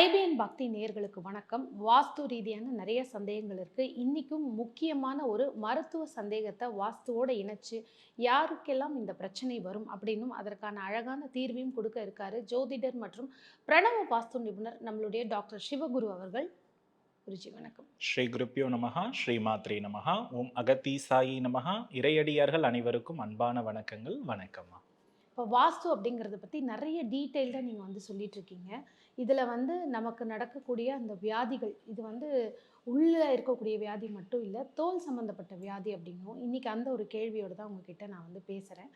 IBN பக்தி நேர்களுக்கு வணக்கம். வாஸ்து ரீதியான நிறைய சந்தேகங்கள் இருக்கு. இன்னைக்கும் முக்கியமான ஒரு மருத்துவ சந்தேகத்தை வாஸ்துவோட இணைச்சு யாருக்கெல்லாம் இந்த பிரச்சனை வரும் அப்படின்னும் அதற்கான அழகான தீர்வையும் கொடுக்க இருக்காரு ஜோதிடர் மற்றும் பிரணவ வாஸ்து நிபுணர் நம்மளுடைய டாக்டர் சிவகுரு அவர்கள். குருஜி வணக்கம். ஸ்ரீ குருப்பியோ நமகா ஸ்ரீ மாத்ரே நமஹா ஓம் அகத்தி சாயி நமகா இறையடியார்கள் அனைவருக்கும் அன்பான வணக்கங்கள். வணக்கம்மா இப்போ வாஸ்து அப்படிங்கிறத பற்றி நிறைய டீட்டெயில்டாக நீங்கள் வந்து சொல்லிட்டு இருக்கீங்க இதில் வந்து நமக்கு நடக்கக்கூடிய அந்த வியாதிகள் இது வந்து உள்ளே இருக்கக்கூடிய வியாதி மட்டும் இல்லை தோல் சம்மந்தப்பட்ட வியாதி அப்படின்னும் இன்றைக்கி அந்த ஒரு கேள்வியோடு தான் உங்ககிட்ட நான் வந்து பேசுகிறேன்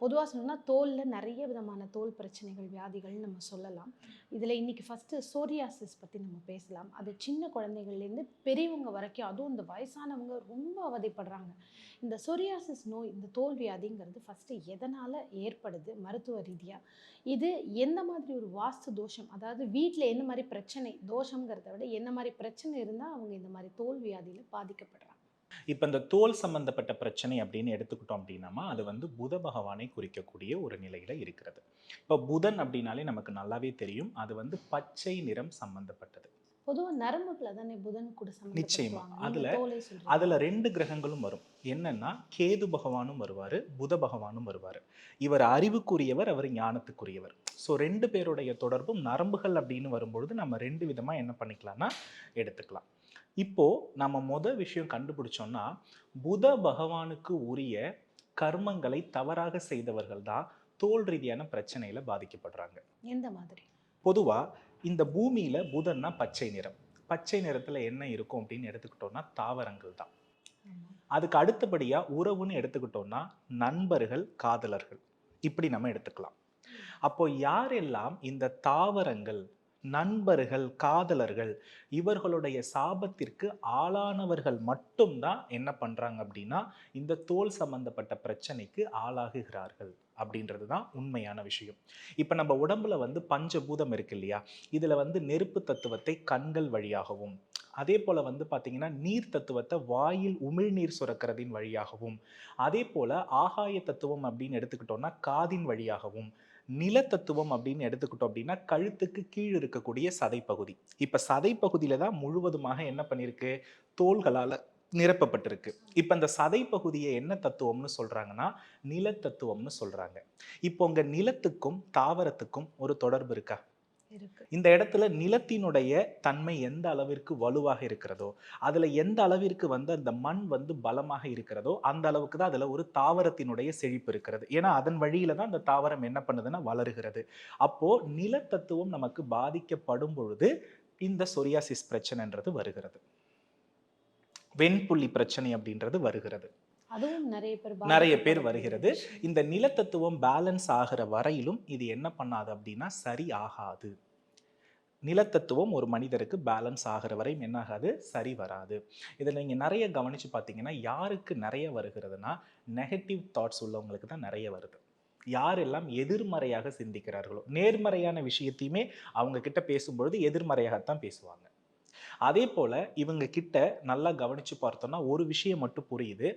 பொதுவாக சொல்லணும்னா தோலில் நிறைய விதமான தோல் பிரச்சனைகள் வியாதிகள் நம்ம சொல்லலாம். இதில் இன்றைக்கி ஃபஸ்ட்டு சோரியாசிஸ் பற்றி நம்ம பேசலாம். அது சின்ன குழந்தைகள்லேருந்து பெரியவங்க வரைக்கும் அதுவும் இந்த வயசானவங்க ரொம்ப அவதிப்படுறாங்க. இந்த சோரியாசிஸ் நோய் இந்த தோல் வியாதிங்கிறது ஃபஸ்ட்டு எதனால் ஏற்படுது மருத்துவ ரீதியாக இது எந்த மாதிரி ஒரு வாஸ்து தோஷம்? அதாவது வீட்டில் என்ன மாதிரி பிரச்சனை தோஷங்கிறத விட என்ன மாதிரி பிரச்சனை இருந்தால் அவங்க இந்த மாதிரி தோல் வியாதியில் பாதிக்கப்படுறாங்க. இப்போ இந்த தோல் சம்பந்தப்பட்ட பிரச்சனை அப்படின்னு எடுத்துக்கிட்டோம் அப்படின்னாமா அது வந்து புத பகவானை குறிக்கக்கூடிய ஒரு நிலையில இருக்கிறது. இப்போ புதன் அப்படின்னாலே நமக்கு நல்லாவே தெரியும். அது வந்து பச்சை நிறம் சம்பந்தப்பட்டது. பொதுவாக நரம்புகளை தானே புதன் கூட நிச்சயமா. அதுல-. அதுல ரெண்டு கிரகங்களும் வரும். என்னன்னா கேது பகவானும் வருவாரு புத பகவானும் வருவாரு. இவர் அறிவுக்குரியவர் அவர் ஞானத்துக்குரியவர். ஸோ ரெண்டு பேருடைய தொடர்பும் நரம்புகள் அப்படின்னு வரும்பொழுது நம்ம ரெண்டு விதமா என்ன பண்ணிக்கலாம்னா எடுத்துக்கலாம். இப்போ நம்ம முத விஷயம் கண்டுபிடிச்சோம்னா புத பகவானுக்கு உரிய கர்மங்களை தவறாக செய்தவர்கள் தான் தோல் ரீதியான பிரச்சனையில பாதிக்கப்படுறாங்க. எந்த மாதிரி? பொதுவா இந்த பூமியில புதன்னா பச்சை நிறம். பச்சை நிறத்துல என்ன இருக்கும் அப்படின்னு எடுத்துக்கிட்டோம்னா தாவரங்கள் தான். அதுக்கு அடுத்தபடியா உறவுன்னு எடுத்துக்கிட்டோம்னா நண்பர்கள் காதலர்கள். இப்படி நம்ம எடுத்துக்கலாம். அப்போ யாரெல்லாம் இந்த தாவரங்கள் நண்பர்கள் காதலர்கள் இவர்களுடைய சாபத்திற்கு ஆளானவர்கள் மட்டும்தான் என்ன பண்ணுறாங்க அப்படின்னா இந்த தோல் சம்பந்தப்பட்ட பிரச்சனைக்கு ஆளாகுகிறார்கள் அப்படின்றது தான் உண்மையான விஷயம். இப்போ நம்ம உடம்புல வந்து பஞ்சபூதம் இருக்கு இல்லையா? இதில் வந்து நெருப்பு தத்துவத்தை கண்கள் வழியாகவும் அதே போல் வந்து பார்த்திங்கன்னா நீர் தத்துவத்தை வாயில் உமிழ்நீர் சுரக்கிறதின் வழியாகவும் அதே போல் ஆகாய தத்துவம் அப்படின்னு எடுத்துக்கிட்டோம்னா காதின் வழியாகவும் நிலத்தத்துவம் அப்படின்னு எடுத்துக்கிட்டோம் அப்படின்னா கழுத்துக்கு கீழ் இருக்கக்கூடிய சதைப்பகுதி. இப்போ சதைப்பகுதியில் தான் முழுவதுமாக என்ன பண்ணியிருக்கு? தோள்களால் நிரப்பப்பட்டிருக்கு. இப்போ இந்த சதைப்பகுதியை என்ன தத்துவம்னு சொல்கிறாங்கன்னா நிலத்தத்துவம்னு சொல்கிறாங்க இப்போ உங்கள் நிலத்துக்கும் தாவரத்துக்கும் ஒரு தொடர்பு இருக்கா? இந்த இடத்துல நிலத்தினுடைய தன்மை எந்த அளவிற்கு வலுவாக இருக்கிறதோ அதுல எந்த அளவிற்கு வந்து அந்த மண் வந்து பலமாக இருக்கிறதோ அந்த அளவுக்கு தான் அதுல ஒரு தாவரத்தினுடைய செழிப்பு இருக்கிறது. ஏன்னா அதன் வழியில தான் அந்த தாவரம் என்ன பண்ணுதுன்னா வளருகிறது. அப்போ நிலத்தத்துவம் நமக்கு பாதிக்கப்படும் பொழுது இந்த சொரியாசிஸ் பிரச்சனைன்றது வருகிறது. வெண்புள்ளி பிரச்சனை அப்படின்றது வருகிறது. அதுவும் நிறைய பேர் நிறைய பேர் வருகிறது. இந்த நிலத்தத்துவம் பேலன்ஸ் ஆகிற வரையிலும் இது என்ன பண்ணாது அப்படின்னா சரி ஆகாது. நிலத்தத்துவம் ஒரு மனிதருக்கு பேலன்ஸ் ஆகிற வரையும் என்ன ஆகாது? சரி வராது. இதில் நீங்கள் நிறைய கவனிச்சு பார்த்தீங்கன்னா யாருக்கு நிறைய வருகிறதுனா நெகட்டிவ் தாட்ஸ் உள்ளவங்களுக்கு தான் நிறைய வருது. யாரெல்லாம் எதிர்மறையாக சிந்திக்கிறார்களோ நேர்மறையான விஷயத்தையுமே அவங்க கிட்ட பேசும்பொழுது எதிர்மறையாகத்தான் பேசுவாங்க. அதே போல் இவங்க கிட்ட நல்லா கவனித்து பார்த்தோம்னா ஒரு விஷயம் மட்டும் புரியுது.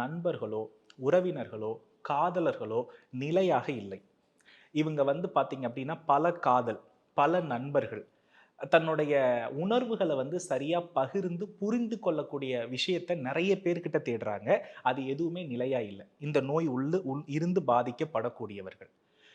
நண்பர்களோ உறவினர்களோ காதலர்களோ நிலையாக இல்லை. இவங்க வந்து பார்த்தீங்க அப்படின்னா பல காதல் பல நண்பர்கள் தன்னுடைய உணர்வுகளை வந்து சரியாக பகிர்ந்து புரிந்து கொள்ளக்கூடிய விஷயத்தை நிறைய பேர்கிட்ட தேடுறாங்க. அது எதுவுமே நிலையாக இல்லை. இந்த நோய் உள்ளு உள் இருந்து பாதிக்கப்படக்கூடியவர்கள்.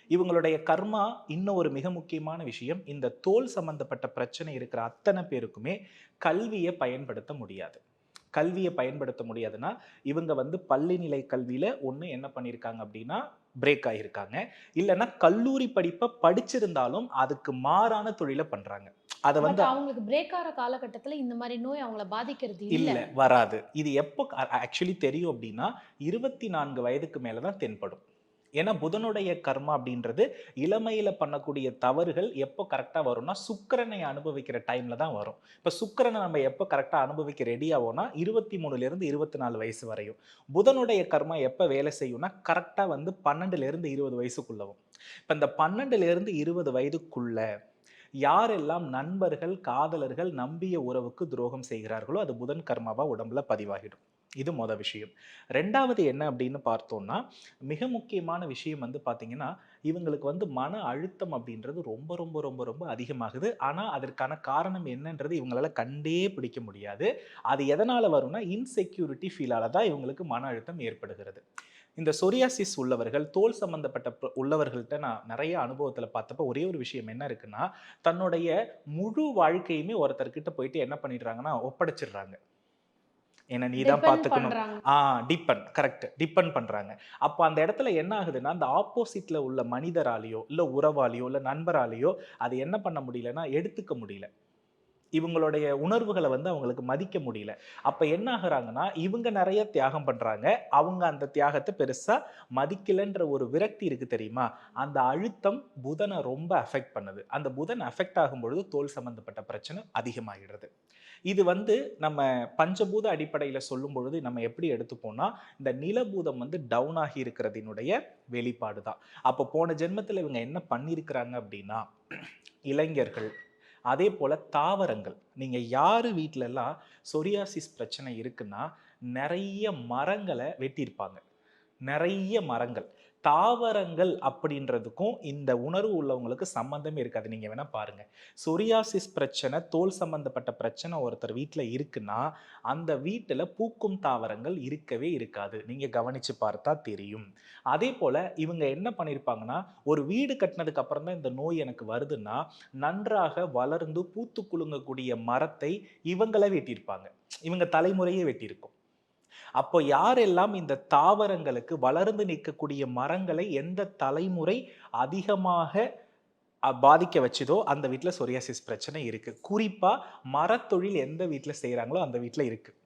இவங்களுடைய கர்மா இன்னும் ஒரு மிக முக்கியமான விஷயம். இந்த தோல் சம்பந்தப்பட்ட பிரச்சனை இருக்கிற அத்தனை பேருக்குமே கல்வியை பயன்படுத்த முடியாது. கல்வியை பயன்படுத்த முடியாதுன்னா இவங்க வந்து பள்ளி நிலை கல்வியில ஒண்ணு என்ன பண்ணியிருக்காங்க அப்படின்னா பிரேக் ஆகியிருக்காங்க. இல்லைன்னா கல்லூரி படிப்பை படிச்சிருந்தாலும் அதுக்கு மாறான தொழிலை பண்றாங்க. அதை வந்து அவங்களுக்கு பிரேக் ஆகிற காலகட்டத்துல இந்த மாதிரி நோய் அவங்கள பாதிக்கிறது இல்ல. இல்ல வராது. இது எப்போ ஆக்சுவலி தெரியும் அப்படின்னா இருபத்தி நான்கு வயதுக்கு மேலதான் தென்படும். ஏன்னா புதனுடைய கர்மா அப்படின்றது இளமையில பண்ணக்கூடிய தவறுகள் எப்போ கரெக்டா வரும்னா சுக்கரனை அனுபவிக்கிற டைம்ல தான் வரும். இப்ப சுக்கிரனை நம்ம எப்போ கரெக்டா அனுபவிக்க ரெடி ஆகும்னா இருபத்தி மூணுல இருந்து இருபத்தி நாலு வயசு வரையும். புதனுடைய கர்மா எப்போ வேலை செய்யும்னா கரெக்டா வந்து பன்னெண்டுல இருந்து இருபது வயசுக்குள்ளவும் இப்ப இந்த பன்னெண்டுல இருந்து இருபது வயதுக்குள்ள யாரெல்லாம் நண்பர்கள் காதலர்கள் நம்பிய உறவுக்கு துரோகம் செய்கிறார்களோ அது புதன் கர்மாவா உடம்புல பதிவாகிடும். இது மொதல் விஷயம். ரெண்டாவது என்ன அப்படின்னு பார்த்தோம்னா மிக முக்கியமான விஷயம் வந்து பார்த்தீங்கன்னா இவங்களுக்கு வந்து மன அழுத்தம் அப்படின்றது ரொம்ப ரொம்ப ரொம்ப ரொம்ப அதிகமாகுது. ஆனால் அதற்கான காரணம் என்னன்றது இவங்களால கண்டே பிடிக்க முடியாது. அது எதனால் வரும்னா இன்செக்யூரிட்டி ஃபீலால் தான் இவங்களுக்கு மன அழுத்தம் ஏற்படுகிறது. இந்த சொரியாசிஸ் உள்ளவர்கள் தோல் சம்பந்தப்பட்ட உள்ளவர்கள்ட்ட நான் நிறைய அனுபவத்தில் பார்த்தப்ப ஒரே ஒரு விஷயம் என்ன இருக்குன்னா தன்னுடைய முழு வாழ்க்கையுமே ஒருத்தர்கிட்ட போயிட்டு என்ன பண்ணிடுறாங்கன்னா ஒப்படைச்சிடுறாங்க. என்ன நீ தான் பார்த்துக்கணும். ஆ டிபெண்ட் கரெக்ட் டிபெண்ட் பண்றாங்க. அப்போ அந்த இடத்துல என்ன ஆகுதுன்னா அந்த ஆப்போசிட்ல உள்ள மனிதராலேயோ இல்ல உறவாலேயோ இல்ல நண்பராலேயோ அது என்ன பண்ண முடியலன்னா எடுத்துக்க முடியல. இவங்களுடைய உணர்வுகளை வந்து அவங்களுக்கு மதிக்க முடியல. அப்ப என்ன ஆகுறாங்கன்னா இவங்க நிறைய தியாகம் பண்றாங்க. அவங்க அந்த தியாகத்தை பெருசா மதிக்கலன்ற ஒரு விரக்தி இருக்கு தெரியுமா? அந்த அழுத்தம் புதனை ரொம்ப அஃபெக்ட் பண்ணுது. அந்த புதன் அஃபெக்ட் ஆகும் பொழுது தோல் சம்பந்தப்பட்ட பிரச்சனை அதிகமாகிடுறது இது வந்து நம்ம பஞ்சபூத அடிப்படையில் சொல்லும் பொழுது நம்ம எப்படி எடுத்துப்போம்னா இந்த நிலபூதம் வந்து டவுன் ஆகி இருக்கிறதினுடைய வெளிப்பாடு தான் அப்போ போன ஜென்மத்தில் இவங்க என்ன பண்ணியிருக்கிறாங்க அப்படின்னா இளைஞர்கள் அதே போல் தாவரங்கள். நீங்கள் யார் வீட்டிலலாம் சொரியாசிஸ் பிரச்சனை இருக்குன்னா நிறைய மரங்களை வெட்டியிருப்பாங்க. நிறைய மரங்கள். தாவரங்கள் அப்படின்றதுக்கும் இந்த உணர்வு உள்ளவங்களுக்கு சம்மந்தமே இருக்காது. நீங்கள் வேணால் பாருங்கள் சொரியாசிஸ் பிரச்சனை தோல் சம்பந்தப்பட்ட பிரச்சனை ஒருத்தர் வீட்டில் இருக்குன்னா அந்த வீட்டில் பூக்கும் தாவரங்கள் இருக்கவே இருக்காது. நீங்கள் கவனித்து பார்த்தா தெரியும். அதே போல் இவங்க என்ன பண்ணியிருப்பாங்கன்னா ஒரு வீடு கட்டினதுக்கு அப்புறம் தான் இந்த நோய் எனக்கு வருதுன்னா நன்றாக வளர்ந்து பூத்து குலுங்கக்கூடிய மரத்தை இவங்கள வெட்டியிருப்பாங்க. இவங்க தலைமுறையே வெட்டியிருக்கும். அப்போ யாரெல்லாம் இந்த தாவரங்களுக்கு வளர்ந்து நிற்கக்கூடிய மரங்களை எந்த தலைமுறை அதிகமாக பாதிக்க வச்சுதோ அந்த வீட்டில் சொரியாசிஸ் பிரச்சனை இருக்குது குறிப்பாக மரத்தொழில் எந்த வீட்டில் செய்கிறாங்களோ அந்த வீட்டில் இருக்குது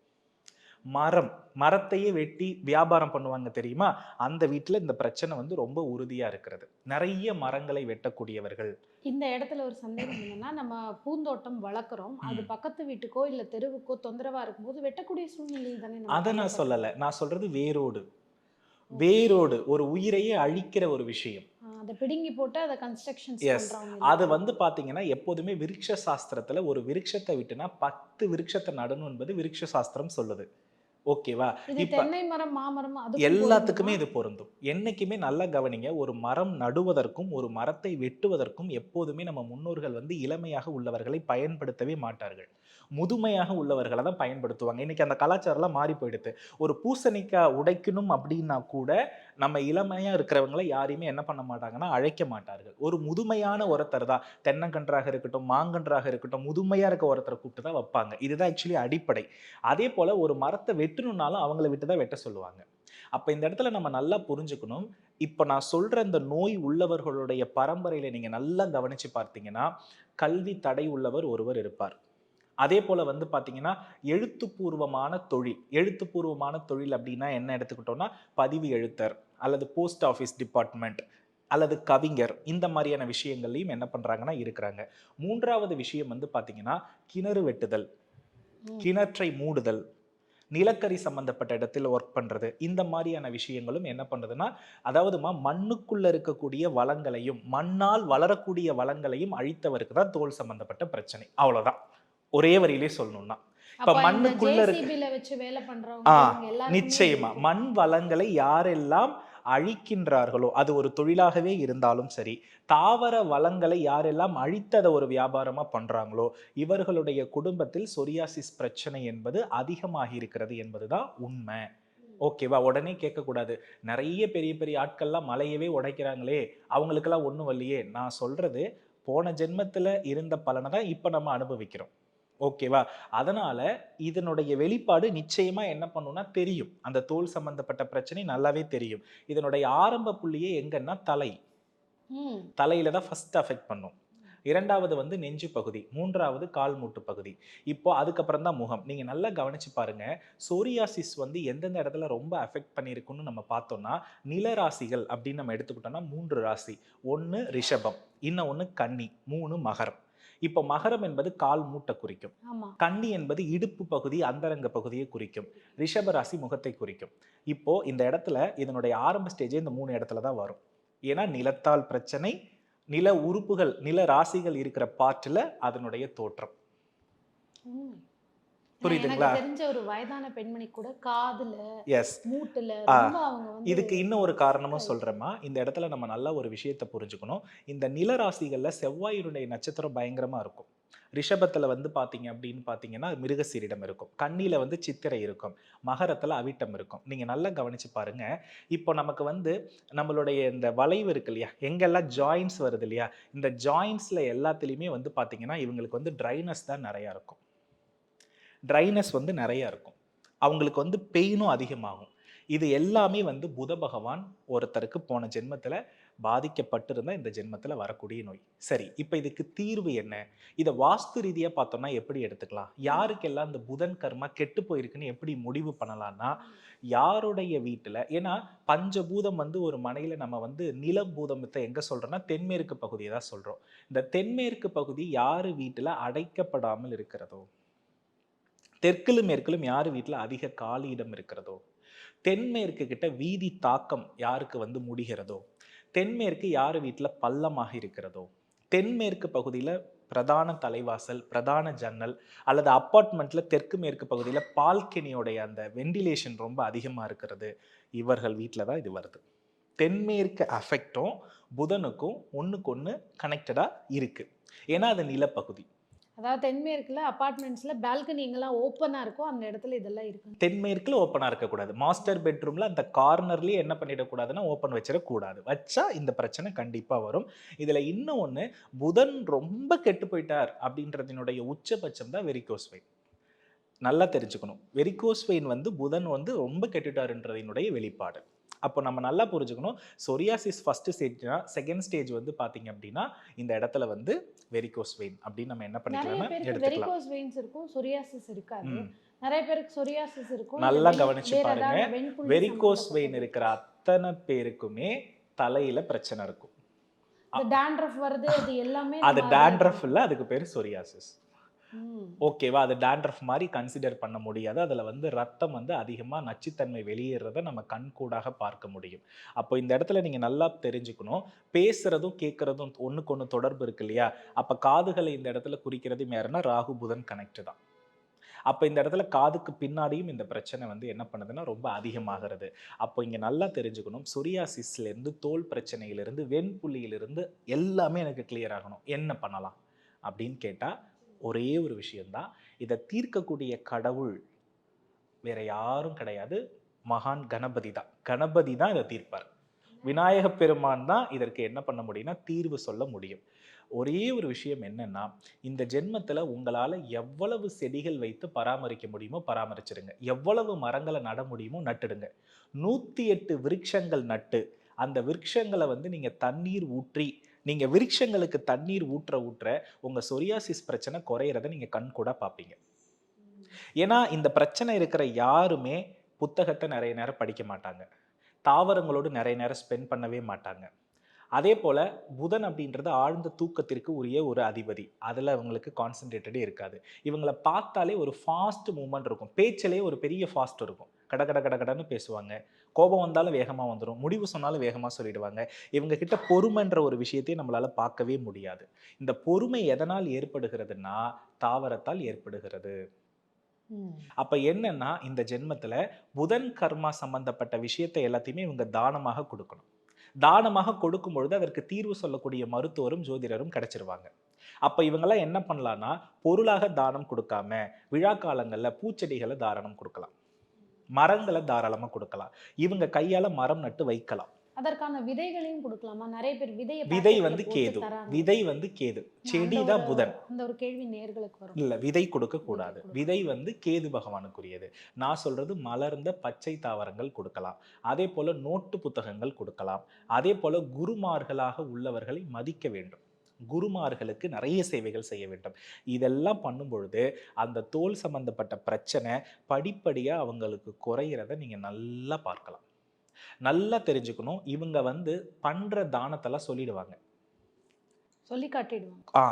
மரம். மரத்தையே வெட்டி வியாபாரம் பண்ணுவாங்க தெரியுமா? அந்த வீட்டில் இந்த பிரச்சனை வந்து ரொம்ப உறுதியா இருக்கிறது. நிறைய மரங்களை வெட்டக்கூடியவர்கள். இந்த இடத்துல ஒரு சந்தேகம் என்னன்னா நம்ம பூந்தோட்டம் வளர்க்குறோம். அது. பக்கத்து வீட்டுக்கோ இல்ல தெருவுக்கோ தொந்தரவா இருக்கும்போது வெட்டக்கூடிய சூழ்நிலை தானே அதை நான். சொல்லலை. நான் சொல்றது வேரோடு. வேரோடு ஒரு உயிரையே அழிக்கிற ஒரு விஷயம். அதை பிடுங்கி போட்டு அதை Yes. பண்றவங்க அது? வந்து பாத்தீங்கன்னா எப்போதுமே விருட்ச சாஸ்திரத்துல ஒரு விருட்சத்தை விட்டுனா பத்து விருட்சத்தை நடணும் என்பது விருட்ச சாஸ்திரம் சொல்லுது. ஓகேவா? தென்னை மரம் மாமரம் எல்லாத்துக்குமே இது பொருந்தும். என்னைக்குமே நல்லா கவனிங்க ஒரு மரம் நடுவதற்கும் ஒரு மரத்தை வெட்டுவதற்கும் எப்போதுமே நம்ம முன்னோர்கள் வந்து இளமையாக உள்ளவர்களை பயன்படுத்தவே மாட்டார்கள். முதுமையாக உள்ளவர்களை தான் பயன்படுத்துவாங்க. இன்னைக்கு அந்த கலாச்சாரம்லாம் மாறி போயிடுது. ஒரு பூசணிக்காய் உடைக்கணும் அப்படின்னா கூட நம்ம இளமையா இருக்கிறவங்கள யாரையுமே என்ன பண்ண மாட்டாங்கன்னா அழைக்க மாட்டார்கள். ஒரு முதுமையான ஒருத்தர் தான். தென்னங்கன்றாக இருக்கட்டும் மாங்கன்றாக இருக்கட்டும் முதுமையா இருக்க ஒருத்தரை கூப்பிட்டு தான் வைப்பாங்க. இதுதான் ஆக்சுவலி அடிப்படை. அதே போல ஒரு மரத்தை வெட்டணும்னாலும் அவங்கள விட்டு தான் வெட்ட சொல்லுவாங்க. அப்ப இந்த இடத்துல நம்ம நல்லா புரிஞ்சுக்கணும். இப்ப நான் சொல்ற இந்த நோய் உள்ளவர்களுடைய பரம்பரையில நீங்க நல்லா கவனிச்சு பார்த்தீங்கன்னா கல்வி தடை உள்ளவர் ஒருவர் இருப்பார். அதே போல வந்து பாத்தீங்கன்னா எழுத்துப்பூர்வமான தொழில். எழுத்துப்பூர்வமான தொழில் அப்படின்னா என்ன எடுத்துக்கிட்டோம்னா பதிவு எழுத்தர் அல்லது போஸ்ட் ஆஃபீஸ் டிபார்ட்மெண்ட் அல்லது கவிஞர் இந்த மாதிரியான விஷயங்கள்லையும் என்ன பண்றாங்கன்னா இருக்கிறாங்க. மூன்றாவது விஷயம் வந்து பாத்தீங்கன்னா கிணறு வெட்டுதல். கிணற்றை மூடுதல் நிலக்கரி சம்பந்தப்பட்ட இடத்தில் ஒர்க் பண்றது இந்த மாதிரியான விஷயங்களும் என்ன பண்றதுன்னா அதாவதுமா மண்ணுக்குள்ள இருக்கக்கூடிய வளங்களையும் மண்ணால் வளரக்கூடிய வளங்களையும் அழித்தவருக்கு தான் தோல் சம்பந்தப்பட்ட பிரச்சனை. அவ்வளவுதான். ஒரே வரியிலே சொல்லணும்னா. இப்ப மண்ணுக்குள்ள இருக்க- நிச்சயமா. மண் வளங்களை யாரெல்லாம் அழிக்கின்றார்களோ அது ஒரு தொழிலாகவே இருந்தாலும் சரி தாவர வளங்களை யாரெல்லாம் அழித்ததை ஒரு வியாபாரமா பண்றாங்களோ இவர்களுடைய குடும்பத்தில் சொரியாசிஸ் பிரச்சனை என்பது அதிகமாகி இருக்கிறது என்பதுதான் உண்மை. ஓகேவா? உடனே கேட்கக்கூடாது. நிறைய பெரிய பெரிய ஆட்கள்லாம் மலையவே உடைக்கிறாங்களே அவங்களுக்கெல்லாம் ஒன்றும் வரலையே நான் சொல்றது போன ஜென்மத்துல இருந்த பலனை தான் இப்போ நம்ம அனுபவிக்கிறோம். ஓகேவா அதனால இதனுடைய வெளிப்பாடு நிச்சயமா என்ன பண்ணும்னா தெரியும். அந்த தோல் சம்பந்தப்பட்ட பிரச்சனை நல்லாவே தெரியும். இதனுடைய ஆரம்ப புள்ளியே எங்கன்னா தலை. தலையில தான் ஃபர்ஸ்ட் அஃபெக்ட் பண்ணும். இரண்டாவது வந்து நெஞ்சு பகுதி. மூன்றாவது கால் மூட்டு பகுதி. இப்போ அதுக்கப்புறம் தான் முகம். நீங்க நல்லா கவனிச்சு பாருங்க. சோரியாசிஸ் வந்து எந்தெந்த இடத்துல ரொம்ப அஃபெக்ட் பண்ணியிருக்குன்னு நம்ம பார்த்தோம்னா நில ராசிகள் அப்படின்னு நம்ம எடுத்துக்கிட்டோம்னா மூன்று ராசி. ஒன்று ரிஷபம். இன்னும் ஒன்று கன்னி. மூணு மகரம். இப்போ மகரம் என்பது கால் மூட்டை குறிக்கும். கன்னி என்பது இடுப்பு பகுதி அந்தரங்க பகுதியை குறிக்கும். ரிஷப ராசி முகத்தை குறிக்கும். இப்போ இந்த இடத்துல இதனுடைய ஆரம்ப ஸ்டேஜே இந்த மூணு இடத்துல தான் வரும். ஏன்னா நிலத்தால் பிரச்சனை நில உறுப்புகள் நில ராசிகள் இருக்கிற பார்ட்டில் அதனுடைய தோற்றம். புரியுதுங்களா? தெரிஞ்ச ஒரு வயதான பெண்மணி கூட காதுல எஸ் மூட்டுல ஆ. ரொம்ப அவங்க வந்து இதுக்கு இன்னும் ஒரு காரணமும் சொல்றேம்மா. இந்த இடத்துல நம்ம நல்ல ஒரு விஷயத்தை புரிஞ்சுக்கணும். இந்த நில ராசிகள்ல செவ்வாயினுடைய நட்சத்திரம் பயங்கரமா இருக்கும். ரிஷபத்துல வந்து பாத்தீங்க அப்படின்னு பாத்தீங்கன்னா மிருகசீரிடம் இருக்கும். கண்ணில வந்து சித்திரை இருக்கும். மகரத்துல அவிட்டம் இருக்கும். நீங்க நல்லா கவனிச்சு பாருங்க. இப்போ நமக்கு வந்து நம்மளுடைய இந்த வளைவு இருக்கு இல்லையா? எங்கெல்லாம் ஜாயின்ஸ் வருது இல்லையா? இந்த ஜாயின்ஸ்ல எல்லாத்துலேயுமே வந்து பாத்தீங்கன்னா இவங்களுக்கு வந்து ட்ரைனஸ் தான் நிறையா இருக்கும். ட்ரைனஸ் வந்து நிறையா இருக்கும். அவங்களுக்கு வந்து பெயினும் அதிகமாகும். இது எல்லாமே வந்து புத பகவான் ஒருத்தருக்கு போன ஜென்மத்தில் பாதிக்கப்பட்டிருந்தால் இந்த ஜென்மத்தில் வரக்கூடிய நோய். சரி இப்போ இதுக்கு தீர்வு என்ன? இதை வாஸ்து ரீதியாக பார்த்தோம்னா எப்படி எடுத்துக்கலாம்? யாருக்கெல்லாம் இந்த புதன் கர்மா கெட்டு போயிருக்குன்னு எப்படி முடிவு பண்ணலாம்னா யாருடைய வீட்டில் ஏன்னா பஞ்சபூதம் வந்து ஒரு மனையில் நம்ம வந்து நிலபூதமத்தை எங்கே சொல்கிறோன்னா தென்மேற்கு பகுதியை தான் சொல்கிறோம் இந்த தென்மேற்கு பகுதி யார் வீட்டில் அடைக்கப்படாமல் இருக்கிறதோ? தெற்கிலும் மேற்கிலும் யார் வீட்டில் அதிக காலி இடம் இருக்கிறதோ தென்மேற்கு கிட்ட வீதி தாக்கம் யாருக்கு வந்து முடிகிறதோ தென்மேற்கு யார் வீட்டில் பள்ளமாக இருக்கிறதோ தென்மேற்கு பகுதியில் பிரதான தலைவாசல் பிரதான ஜன்னல் அல்லது அப்பார்ட்மெண்ட்ல தெற்கு மேற்கு பகுதியில் பால்கனியோடைய அந்த வெண்டிலேஷன் ரொம்ப அதிகமாக இருக்கிறது. இவர்கள் வீட்டில் தான் இது வருது. தென்மேற்கு அஃபெக்டும் புதனுக்கும் ஒன்றுக்கு ஒன்று கனெக்டடாக இருக்குது ஏன்னா அது நிலப்பகுதி. அதாவது தென்மேற்குல அபார்ட்மெண்ட்ஸ்ல பால்கனி எங்கெல்லாம் ஓப்பனா இருக்கோ அந்த இடத்துல இதெல்லாம் இருக்கும் தென்மேற்குல ஓப்பனாக இருக்கக்கூடாது. மாஸ்டர் பெட்ரூம்ல அந்த கார்னர்லயே என்ன பண்ணிடக்கூடாதுன்னா ஓப்பன் வச்சிடக்கூடாது. வச்சா இந்த பிரச்சனை கண்டிப்பாக வரும். இதில் இன்னும் ஒன்று புதன் ரொம்ப கெட்டு போயிட்டார் அப்படின்றதினுடைய உச்சபட்சம் தான் வெரிகோஸ் வெயின் நல்லா தெரிஞ்சுக்கணும். வெரிகோஸ் வெயின் வந்து புதன் வந்து ரொம்ப கெட்டுட்டாருன்றதினுடைய வெளிப்பாடு. அப்போ நம்ம நல்லா புரிஞ்சுக்கணும் சொரியாசிஸ் ஃபர்ஸ்ட் ஸ்டேஜ்னா செகண்ட் ஸ்டேஜ் வந்து பார்த்தீங்க அப்படின்னா இந்த இடத்துல வந்து வெரிகோஸ் வெயின் அப்படின்னு நம்ம என்ன எடுத்துக்கலாம் வெரிகோஸ் வெயின்ஸ் இருக்கும் சொரியாசிஸ் இருக்காது. நிறைய பேருக்கு சொரியாசிஸ் இருக்கும் நல்லா கவனிச்சு பாருங்க. வெரிகோஸ் வெயின் இருக்கிற அத்தனை பேருக்குமே தலையில பிரச்சனை இருக்கும் dandruff வருது அது எல்லாமே அது டேண்ட்ரஃப் இல்லை அதுக்கு பேர் சொரியாசிஸ். ஓகேவா? அது டேண்ட்ரஃப் மாதிரி கன்சிடர் பண்ண முடியாது. அதில் வந்து ரத்தம் வந்து அதிகமாக நச்சுத்தன்மை வெளியேறதை நம்ம கண்கூடாக பார்க்க முடியும். அப்போ இந்த இடத்துல நீங்கள் நல்லா தெரிஞ்சுக்கணும். பேசுறதும் கேட்குறதும் ஒன்றுக்கு ஒன்று தொடர்பு இருக்கு இல்லையா? அப்போ காதுகளை இந்த இடத்துல குறிக்கிறது யாருன்னா ராகு புதன் கனெக்ட் தான். அப்போ இந்த இடத்துல காதுக்கு பின்னாடியும் இந்த பிரச்சனை வந்து என்ன பண்ணுதுன்னா ரொம்ப அதிகமாகிறது. அப்போ இங்கே நல்லா தெரிஞ்சுக்கணும். சொரியாசிஸ்லேருந்து தோல் பிரச்சனையிலிருந்து வெண்புள்ளியிலிருந்து எல்லாமே எனக்கு கிளியர் ஆகணும். என்ன பண்ணலாம்? அப்படின்னு கேட்டால் ஒரே ஒரு விஷயம்தான். இதை தீர்க்கக்கூடிய கடவுள் வேற யாரும் கிடையாது. மகான் கணபதி தான். கணபதி தான் இதை தீர்ப்பார். விநாயக பெருமான் தான் இதற்கு என்ன பண்ண முடியும்னா தீர்வு சொல்ல முடியும். ஒரே ஒரு விஷயம் என்னன்னா இந்த ஜென்மத்தில் உங்களால் எவ்வளவு செடிகள் வைத்து பராமரிக்க முடியுமோ பராமரிச்சிடுங்க எவ்வளவு மரங்களை நட முடியுமோ நட்டுடுங்க. நூற்றி எட்டு விருட்சங்கள் நட்டு அந்த விருட்சங்களை வந்து நீங்கள் தண்ணீர் ஊற்றி நீங்க விருட்சங்களுக்கு தண்ணீர் ஊற்ற ஊற்ற உங்க சொரியாசிஸ் பிரச்சனை குறையிறத நீங்க கண் கூட பார்ப்பீங்க. ஏன்னா இந்த பிரச்சனை இருக்கிற யாருமே புத்தகத்தை நிறைய நேரம் படிக்க மாட்டாங்க. தாவரங்களோடு நிறைய நேரம் ஸ்பெண்ட் பண்ணவே மாட்டாங்க. அதே போல் புதன் அப்படின்றது ஆழ்ந்த தூக்கத்திற்கு உரிய ஒரு அதிபதி. அதில் அவங்களுக்கு கான்சென்ட்ரேட்டடே இருக்காது. இவங்களை பார்த்தாலே ஒரு ஃபாஸ்ட் மூமெண்ட் இருக்கும். பேச்சிலே ஒரு பெரிய ஃபாஸ்ட் இருக்கும். கட கட கட கடன்னு பேசுவாங்க. கோபம் வந்தாலும் வேகமாக வந்துடும் முடிவு சொன்னாலும் வேகமாக சொல்லிடுவாங்க. இவங்க கிட்ட பொறுமைன்ற ஒரு விஷயத்தையும் நம்மளால பார்க்கவே முடியாது. இந்த பொறுமை எதனால் ஏற்படுகிறதுனா தாவரத்தால் ஏற்படுகிறது. அப்ப என்னன்னா இந்த ஜென்மத்துல புதன் கர்மா சம்பந்தப்பட்ட விஷயத்தை எல்லாத்தையுமே இவங்க தானமாக கொடுக்கணும். தானமாக கொடுக்கும் பொழுது அதற்கு தீர்வு சொல்லக்கூடிய மருத்துவரும் ஜோதிடரும் கிடைச்சிருவாங்க. அப்ப இவங்கெல்லாம் என்ன பண்ணலாம்னா பொருளாக தானம் கொடுக்காம விழா காலங்கள்ல பூச்செடிகளை தாராளம் கொடுக்கலாம். மரங்களை தாராளமா கொடுக்கலாம். இவங்க கையால மரம் நட்டு வைக்கலாம். அதற்கான விதைகளையும் கொடுக்கலாமா? நிறைய பேர் விதையை விதை packetல வந்து கேது. விதை வந்து கேது. செடி தான் புதன். அந்த ஒரு கேள்வி நேர்களுக்கு வரும். இல்ல விதை கொடுக்க கூடாது. விதை வந்து கேது பகவானுக்குரியது. நான் சொல்றது மலர்ந்த பச்சை தாவரங்கள் கொடுக்கலாம். அதே போல நோட்டு புத்தகங்கள் கொடுக்கலாம். அதே போல குருமார்களாக உள்ளவர்களை மதிக்க வேண்டும். குருமார்களுக்கு நிறைய சேவைகள் செய்ய வேண்டும். இதெல்லாம் பண்ணும் பொழுது அந்த தோல் சம்பந்தப்பட்ட பிரச்சனை படிப்படியா அவங்களுக்கு குறையிறத நீங்க நல்லா பார்க்கலாம். நல்லா தெரிஞ்சுக்கணும். இவங்க வந்து பண்ற தானத்தெல்லாம் சொல்லிடுவாங்க. சொல்லி காட்டிடுவாங்க. ஆ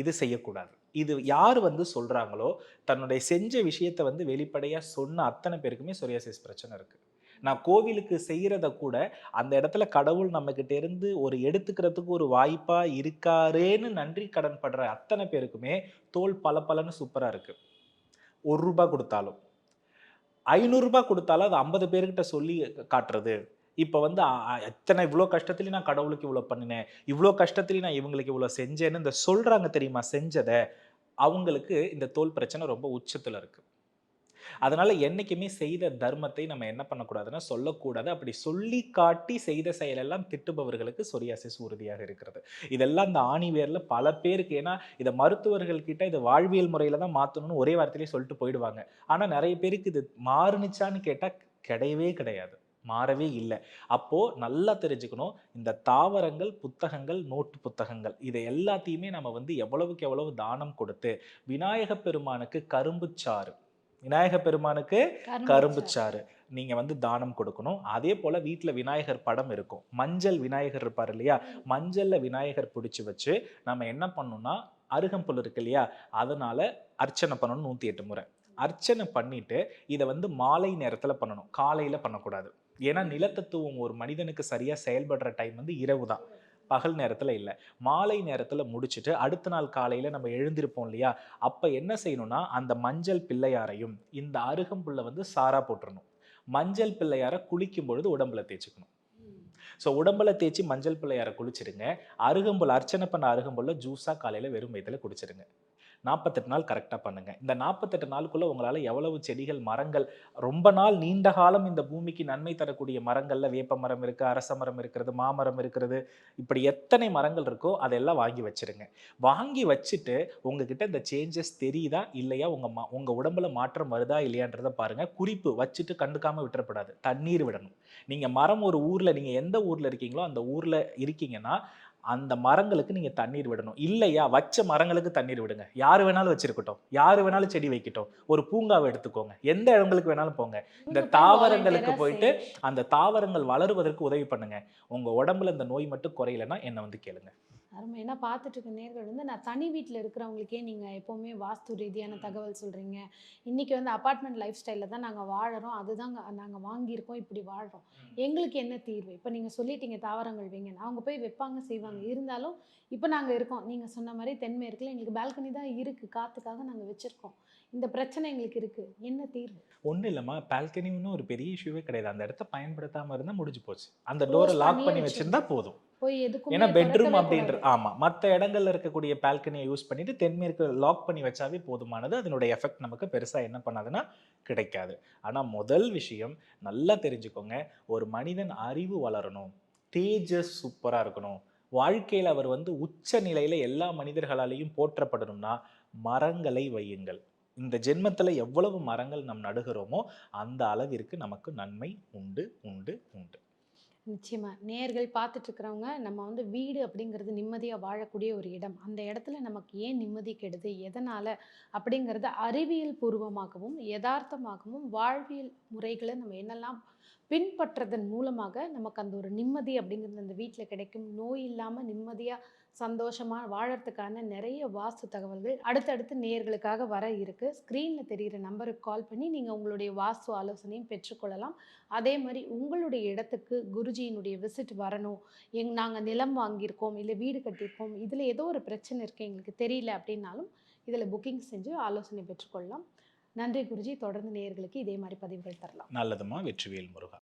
இது செய்யக்கூடாது. இது யார் வந்து சொல்றாங்களோ தன்னுடைய செஞ்ச விஷயத்தை வந்து வெளிப்படையா சொன்ன அத்தனை பேருக்குமே சொரியாசிஸ் பிரச்சனை இருக்கு. நான் கோவிலுக்கு செய்கிறத கூட அந்த இடத்துல கடவுள் நம்மக்கிட்ட இருந்து ஒரு எடுத்துக்கிறதுக்கு ஒரு வாய்ப்பாக இருக்காரேன்னு நன்றி கடன் படுற அத்தனை பேருக்குமே தோல் பல பலன்னு சூப்பராக இருக்குது ஒரு ரூபாய் கொடுத்தாலும். ஐநூறுரூபா கொடுத்தாலும் அது ஐம்பது பேர்கிட்ட சொல்லி காட்டுறது. இப்போ வந்து எத்தனை இவ்வளோ கஷ்டத்துலையும் நான் கடவுளுக்கு இவ்வளோ பண்ணினேன் இவ்வளோ கஷ்டத்துலையும் நான் இவங்களுக்கு இவ்வளோ செஞ்சேன்னு இந்த சொல்கிறாங்க தெரியுமா? செஞ்சதை அவங்களுக்கு இந்த தோல் பிரச்சனை ரொம்ப உச்சத்தில் இருக்குது அதனால என்றைக்குமே செய்த தர்மத்தை நம்ம என்ன பண்ணக்கூடாதுன்னா சொல்லக்கூடாது. அப்படி சொல்லி காட்டி செய்த செயலெல்லாம் திட்டுபவர்களுக்கு சொரியாசிஸ் உறுதியாக இருக்கிறது. இதெல்லாம் இந்த ஆணிவேரில் பல பேருக்கு ஏன்னா இதை மருத்துவர்கள் கிட்ட இது வாழ்வியல் முறையில் தான் மாற்றணும்னு ஒரே வார்த்தையிலே சொல்லிட்டு போயிடுவாங்க. ஆனால் நிறைய பேருக்கு இது மாறுனுச்சான்னு கேட்டால் கிடையவே கிடையாது. மாறவே இல்லை. அப்போ நல்லா தெரிஞ்சுக்கணும். இந்த தாவரங்கள் புத்தகங்கள் நோட்டு புத்தகங்கள் இதை எல்லாத்தையுமே நம்ம வந்து எவ்வளவுக்கு எவ்வளவு தானம் கொடுத்து விநாயக பெருமானுக்கு கரும்புச்சாறு விநாயக பெருமானுக்கு கரும்புச்சாறு நீங்க வந்து தானம் கொடுக்கணும். அதே போல வீட்ல விநாயகர் படம் இருக்கும். மஞ்சள் விநாயகர் இருப்பார் இல்லையா? மஞ்சள்ல விநாயகர் பிடிச்சி வச்சு நம்ம என்ன பண்ணணும்னா அருகம்புல் இருக்கு இல்லையா? அதனால அர்ச்சனை பண்ணணும் நூத்தி எட்டு முறை. அர்ச்சனை பண்ணிட்டு இதை வந்து மாலை நேரத்துல பண்ணணும். காலையில பண்ணக்கூடாது. ஏன்னா நிலத்தத்துவம் ஒரு மனிதனுக்கு சரியா செயல்படுற டைம் வந்து இரவு தான். பகல் நேரத்தில் இல்லை. மாலை நேரத்தில் முடிச்சுட்டு அடுத்த நாள் காலையில் நம்ம எழுந்திருப்போம் இல்லையா? அப்போ என்ன செய்யணும்னா அந்த மஞ்சள் பிள்ளையாரையும் இந்த அருகம்புள்ள வந்து சாரா போட்டுடணும் மஞ்சள் பிள்ளையாரை குளிக்கும் பொழுது உடம்புல தேய்ச்சிக்கணும். ஸோ உடம்புல தேய்ச்சி மஞ்சள் பிள்ளையாரை குளிச்சிடுங்க. அருகம்புல் அர்ச்சனை பண்ண அருகம்புல்ல ஜூஸாக காலையில் வெறும் வயதில் குடிச்சிருங்க நாற்பத்தெட்டு நாள் கரெக்டாக பண்ணுங்க. இந்த நாற்பத்தெட்டு நாளுக்குள்ள உங்களால் எவ்வளவு செடிகள் மரங்கள் ரொம்ப நாள் நீண்ட காலம் இந்த பூமிக்கு நன்மை தரக்கூடிய மரங்களில் வேப்ப மரம் இருக்குது அரச மரம் இருக்கிறது மாமரம் இருக்கிறது இப்படி எத்தனை மரங்கள் இருக்கோ அதெல்லாம் வாங்கி வச்சிருங்க. வாங்கி வச்சுட்டு உங்ககிட்ட இந்த சேஞ்சஸ் தெரியுதா? இல்லையா? உங்கள் மா உங்கள் உடம்புல மாற்றம் வருதா? இல்லையான்றத பாருங்கள் குறிப்பு வச்சுட்டு கண்டுக்காமல் விட்டுறப்படாது தண்ணீர் விடணும். நீங்கள் மரம் ஒரு ஊரில் நீங்கள் எந்த ஊரில் இருக்கீங்களோ அந்த ஊரில் இருக்கீங்கன்னா அந்த மரங்களுக்கு நீங்க தண்ணீர் விடணும். இல்லையா? வச்ச மரங்களுக்கு தண்ணீர் விடுங்க. யார் வேணாலும் வச்சிருக்கட்டும். யார் வேணாலும் செடி வைக்கட்டும். ஒரு பூங்காவை எடுத்துக்கோங்க. எந்த இடங்களுக்கு வேணாலும் போங்க. இந்த தாவரங்களுக்கு போயிட்டு அந்த தாவரங்கள் வளருவதற்கு உதவி பண்ணுங்க. உங்க உடம்புல இந்த நோய் மட்டும் குறையலன்னா என்ன வந்து கேளுங்க. அருமை. ஏன்னா பார்த்துட்டு இருக்க நேர்கள் வந்து நான் தனி வீட்டில் இருக்கிறவங்களுக்கே நீங்கள் எப்போவுமே வாஸ்து ரீதியான தகவல் சொல்கிறீங்க இன்றைக்கி வந்து அப்பார்ட்மெண்ட் லைஃப் ஸ்டைலில் தான் நாங்கள் வாழறோம். அதுதான் நாங்கள் வாங்கியிருக்கோம் இப்படி வாழ்கிறோம் எங்களுக்கு என்ன தீர்வு? இப்போ நீங்கள் சொல்லிட்டீங்க தாவரங்கள் வைங்கன்னு. அவங்க போய் வைப்பாங்க செய்வாங்க. இருந்தாலும் இப்போ நாங்கள் இருக்கோம். நீங்கள் சொன்ன மாதிரி தென்மேற்கில் எங்களுக்கு பால்கனி தான் இருக்குது காற்றுக்காக நாங்கள் வச்சுருக்கோம். இந்த பிரச்சனை எங்களுக்கு இருக்குது என்ன தீர்வு? ஒன்றும் இல்லைம்மா. பால்கனின்னு ஒரு பெரிய இஷ்யூவே கிடையாது. அந்த இடத்த பயன்படுத்தாம இருந்தா முடிஞ்சு போச்சு. அந்த டோரை லாக் பண்ணி வச்சிருந்தா போதும். போய் எதுக்கும் ஏன்னா பெட்ரூம் அப்படின்ற ஆமா. மற்ற இடங்கள்ல இருக்கக்கூடிய பால்கனியை யூஸ் பண்ணிட்டு தென்மேற்கு லாக் பண்ணி வச்சாவே போதுமானது. அதனுடைய எஃபெக்ட் நமக்கு பெருசா என்ன பண்ணாதுன்னா கிடைக்காது. ஆனா முதல் விஷயம் நல்லா தெரிஞ்சுக்கோங்க. ஒரு மனிதன் அறிவு வளரணும். தேஜஸ் சூப்பரா இருக்கணும். வாழ்க்கையில அவர் வந்து உச்ச நிலையில எல்லா மனிதர்களாலையும் போற்றப்படணும்னா மரங்களை வையுங்கள். இந்த ஜென்மத்தில் எவ்வளவு மரங்கள் நம் நடுகிறோமோ அந்த அளவிற்கு நமக்கு நன்மை உண்டு உண்டு உண்டு. நிச்சயமா. நேர்கள் பார்த்துட்டு இருக்கிறவங்க நம்ம வந்து வீடு அப்படிங்கிறது நிம்மதியாக வாழக்கூடிய ஒரு இடம். அந்த இடத்துல நமக்கு ஏன் நிம்மதி கெடுது? எதனால்? அப்படிங்கிறத அறிவியல் பூர்வமாகவும் யதார்த்தமாகவும் வாழ்வியல் முறைகளை நம்ம என்னெல்லாம் பின்பற்றதன் மூலமாக நமக்கு அந்த ஒரு நிம்மதி அப்படிங்கிறது அந்த வீட்டில் கிடைக்கும். நோய் இல்லாமல் நிம்மதியாக சந்தோஷமாக வாழறதுக்கான நிறைய வாஸ்து தகவல்கள் அடுத்தடுத்து நேர்களுக்காக வர இருக்குது ஸ்க்ரீனில் தெரிகிற நம்பருக்கு கால் பண்ணி நீங்கள் உங்களுடைய வாஸ்து ஆலோசனையும் பெற்றுக்கொள்ளலாம். அதே மாதிரி உங்களுடைய இடத்துக்கு குருஜியினுடைய விசிட் வரணும். எங் நாங்கள் நிலம் வாங்கியிருக்கோம் இல்லை வீடு கட்டியிருக்கோம் இதில் ஏதோ ஒரு பிரச்சனை இருக்குது எங்களுக்கு தெரியல அப்படின்னாலும் இதில் புக்கிங் செஞ்சு ஆலோசனை பெற்றுக்கொள்ளலாம். நன்றி குருஜி. தொடர்ந்து நேயர்களுக்கு இதே மாதிரி பதிவுகள் தரலாம். நல்லதுமா? வெற்றிவேல் முருகா.